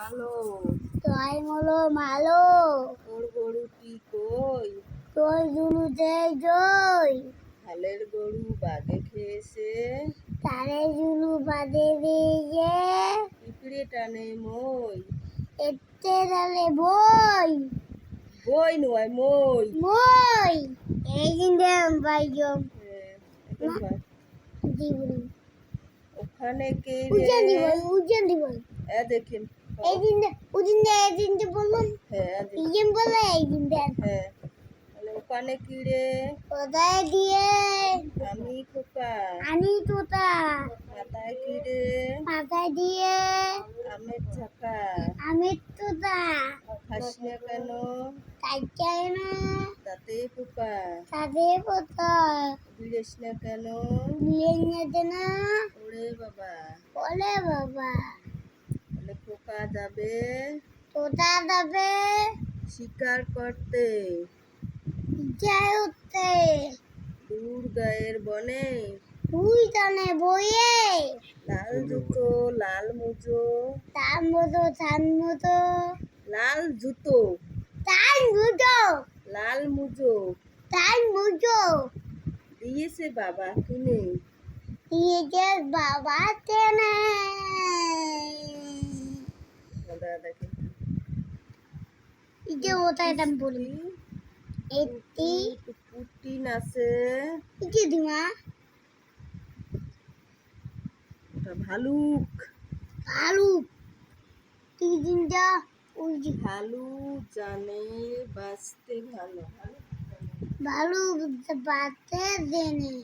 মালো তাই মলো মালো তোর গরুটি কই? তোর দুলু দে জয়। হালের গরু বাগে খেয়েছে। তারে জুলু বাদে দিয়ে পিঁপড়ে টানে মই। এতে দালে বই। বই নয় মই। মই। এই দিন ভাব। জীবন ওখানে কে উজান দিবই উজান দিবই এ দেখেন এই দিন উদিন দে এই দিন দে বললাম হ্যাঁ। এই দিন বলে এই দিন দেন হ্যাঁ ওখানে কি রে কোথায় দিয়ে আমি খোকা আনি তোতা মাথায় কি রে মাথায় দিয়ে আমের চাকা আমি তোতা না কেন চাই না তাতে পোকা তাদের কোথায় বিড়েস না কেন নিয়ে নিতে না ওরে বাবা বলে বাবা পোকা যাবে। তোতা যাবে? শিকার করতে। উঠতে। দূর গায়ের বনে। তুই জানে বইয়ে। লাল জুতো লাল মুজো। তার মতো তার মতো। লাল জুতো। তার মুজো লাল মুজো। তার মুজো দিয়েছে বাবা কিনে। দিয়েছে বাবা দেখেন এই যে ওটাই দাম বলি। এটি পুটি নাচে এই যে দিমা ওটা ভালুক। ভালু তুই দিনটা ওই যে ভালু জানে বাঁচতে ভালো। ভালু বাতে দেনে।